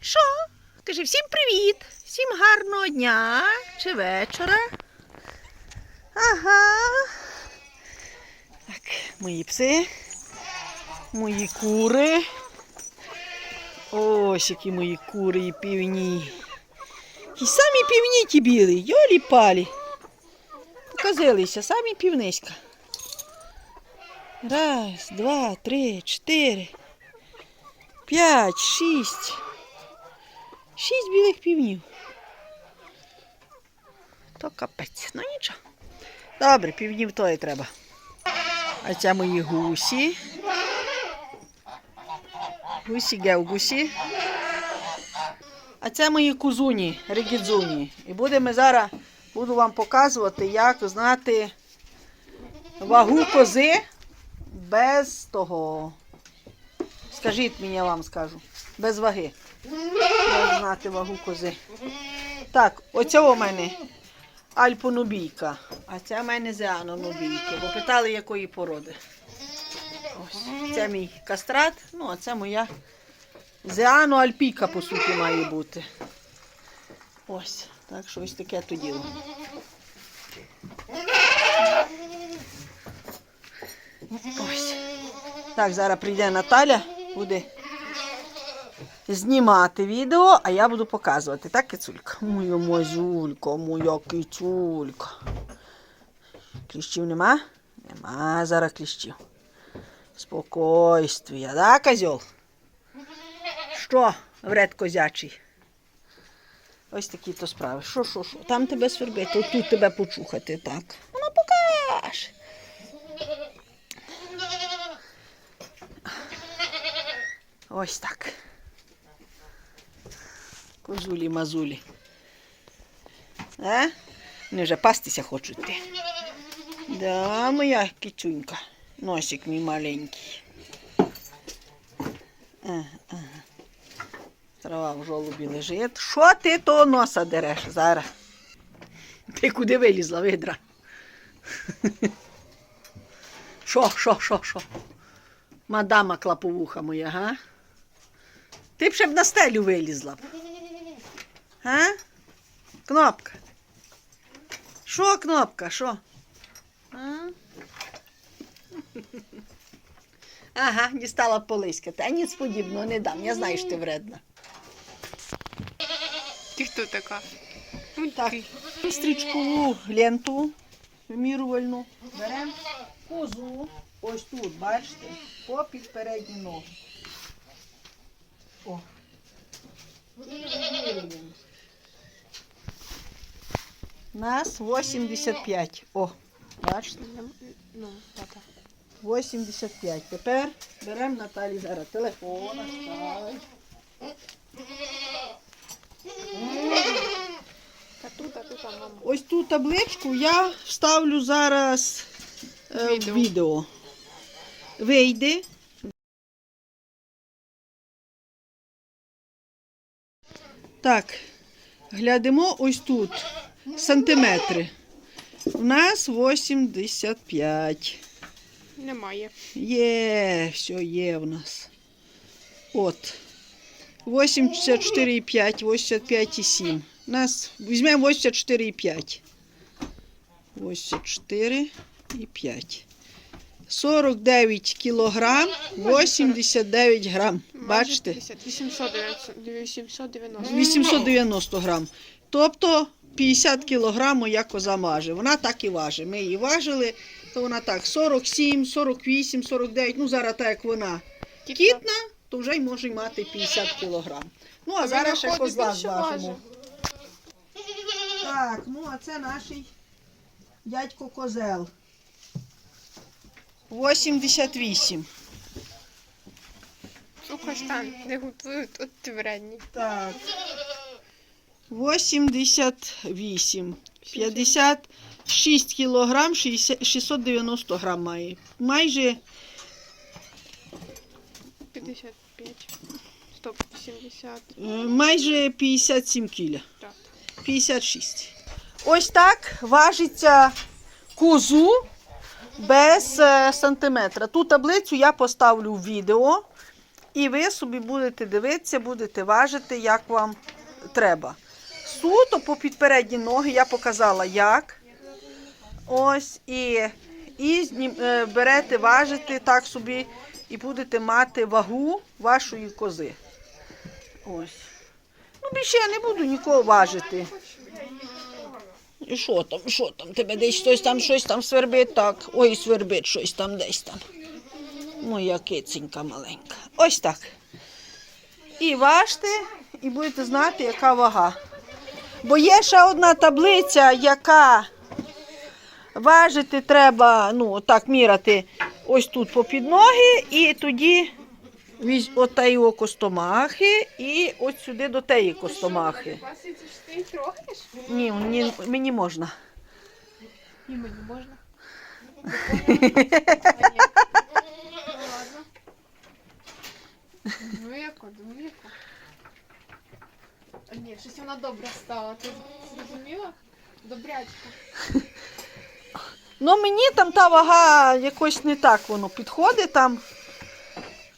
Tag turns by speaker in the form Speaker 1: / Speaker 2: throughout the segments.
Speaker 1: Що? Кажи всім привіт, всім гарного дня чи вечора. Ага. Так, мої пси, мої кури. Ось які мої кури і півні. І самі півні ті білі, йолі палі. Показилися, самі півниська. Раз, два, три, чотири, п'ять, шість. Шість білих півнів. То капець. Ну нічого. Добре, півнів то і треба. А це мої гусі. Гусі гевгусі. А це мої кузуні, регідзуні. І будемо зараз буду вам показувати, як знати вагу кози без того. Скажіть мені, я вам скажу. Без ваги. Знати вагу кози. Так, оце у мене альпонубійка, а це в мене зеанонубійки. Бо питали, якої породи. Ось. Це мій кастрат, ну а це моя зеано-альпійка, по суті, має бути. Ось, так що ось таке то діло. Ось. Так, зараз прийде Наталя, буде знімати відео, а я буду показувати. Так, кицулька? Моя мазулька, моя кицулька. Кліщів нема? Нема зараз кліщів. Спокойствія, да, козьол? Що, вред козячий? Ось такі то справи. Що, що, що? Там тебе свербить, от тут тебе почухати, так. Ну, покаж. Ось так. Козулі мазулі. А? Вони вже пастися хочуть ти. Да, моя кицюнька. Носик мій маленький. Ага, ага. Трава в жолобі лежить. Що ти того носа дереш зараз? Ти куди вилізла, видра? Що, що, що, що? Мадама клаповуха моя, га? Ти б ще б на стелю вилізла б. Га? Кнопка. Що кнопка? Що? А? Ага, дістала полиська. Та ніц подібного не дам. Я знаю, що ти вредна.
Speaker 2: Ти хто така?
Speaker 1: Так, стрічкову ленту вимірювальну. Беремо козу. Ось тут, бачите, попід передні ноги. О. І вимірюємо. Нас 85. О, бачите?
Speaker 2: Ну, тата.
Speaker 1: 85. Тепер беремо Наталі зараз телефон. ставь.
Speaker 2: Тут, а тут, а мама.
Speaker 1: Ось ту табличку я вставлю зараз е, в
Speaker 2: Відео.
Speaker 1: Вийде. Так, глядимо ось тут сантиметри. У нас 85.
Speaker 2: Немає.
Speaker 1: Є, все є в нас. От. 84,5, 85,7. У нас візьмемо 84,5. 84,5. 49 кілограм, 89 грам. Бачите?
Speaker 2: 890. 890.
Speaker 1: 890 грам. Тобто 50 кілограм моя коза маже. Вона так і важить. Ми її важили, то вона так 47, 48, 49. Ну зараз так як вона кітна, то вже й може мати 50 кілограм. Ну а зараз ще козла зважимо. Так, ну а це наш дядько козел. 88.
Speaker 2: Слухай, стан, не готують, от ти вредні.
Speaker 1: Так. 88. 56 кілограм, 690 грам має. Майже
Speaker 2: 55. Стоп, 70.
Speaker 1: е, майже 57 кіля.
Speaker 2: Так.
Speaker 1: 56. Ось так важиться козу без е, сантиметра. Ту таблицю я поставлю в відео. І ви собі будете дивитися, будете важити, як вам треба. Суто по підпередні ноги я показала як. Ось і, і е, берете, важите так собі і будете мати вагу вашої кози. Ось. Ну, більше я не буду нікого важити. І що там, що там? Тебе десь хтось там щось там свербить так. Ой, свербить щось там десь там. Моя киценька маленька. Ось так. І важте, і будете знати, яка вага. Бо є ще одна таблиця, яка важити треба, ну, так, міряти ось тут по ноги, і тоді візь от о костомахи і от сюди до тієї костомахи.
Speaker 2: Трохиш?
Speaker 1: Ні, мені, можна.
Speaker 2: І мені можна. Ну яко, ну яко. А ні, щось вона добра стала. Ти зрозуміла? Добрячка.
Speaker 1: Ну мені там та вага якось не так воно підходить там.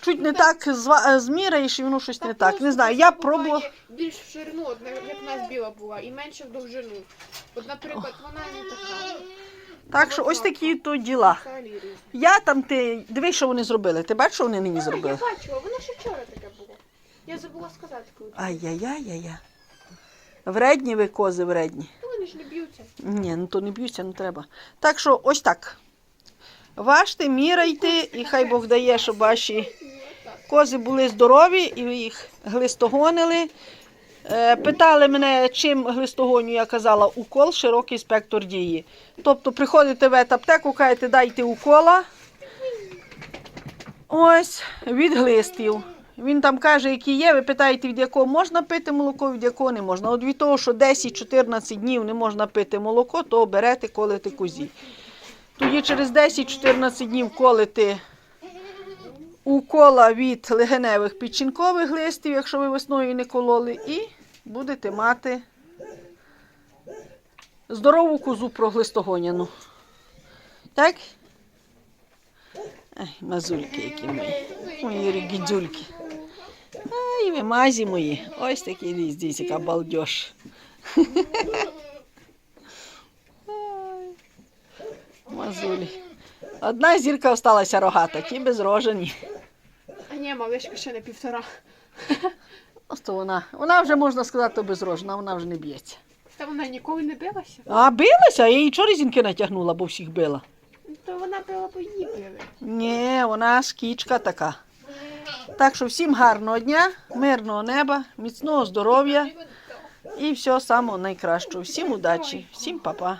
Speaker 1: Чуть не так зва- зміряєш і воно щось не так. Не знаю, я пробувала.
Speaker 2: Більш в ширину, як в нас біла була, і менше в довжину. От, наприклад, вона не така.
Speaker 1: Так що ось такі то діла.
Speaker 2: Взагалі різна.
Speaker 1: Я там ти дивись, що вони зробили. Ти бачиш, що вони нині
Speaker 2: А,
Speaker 1: зробили?
Speaker 2: я бачила, воно ще. Я забула сказати коли.
Speaker 1: Ай-яй-яй-яй-яй. Вредні ви кози, вредні.
Speaker 2: Ну вони ж не б'ються.
Speaker 1: Ні, ну то не б'ються, не треба. Так що ось так. Важте, міряйте, і хай Бог дає, щоб ваші кози були здорові і ви їх глистогонили. Е, Питали мене, чим глистогоню, я казала, укол, широкий спектр дії. Тобто приходите в аптеку, кажете, дайте укола. Ось, від глистів. Він там каже, які є, ви питаєте, від якого можна пити молоко, від якого не можна. От від того, що 10-14 днів не можна пити молоко, то берете, колите козі. Тоді через 10-14 днів колите укола від легеневих підчинкових листів, якщо ви весною не кололи, і будете мати здорову козу проглистогоняну. Так? Ай, мазульки які мої. Мої рігідзюльки. Ай, ви мазі мої. Ось такі десь, яка балдеж. Мазулі. Одна зірка осталася рогата, ті безрожені.
Speaker 2: А ні, малишка ще не півтора.
Speaker 1: Просто вона, вона вже можна сказати безрожена, вона вже не б'ється.
Speaker 2: Та вона ніколи не билася.
Speaker 1: А билася, я її чого резинки натягнула, бо всіх била.
Speaker 2: То вона била, бо її били.
Speaker 1: Ні, вона скічка така. Так що всім гарного дня, мирного неба, міцного здоров'я і всього самого найкращого. Всім удачі, всім па-па.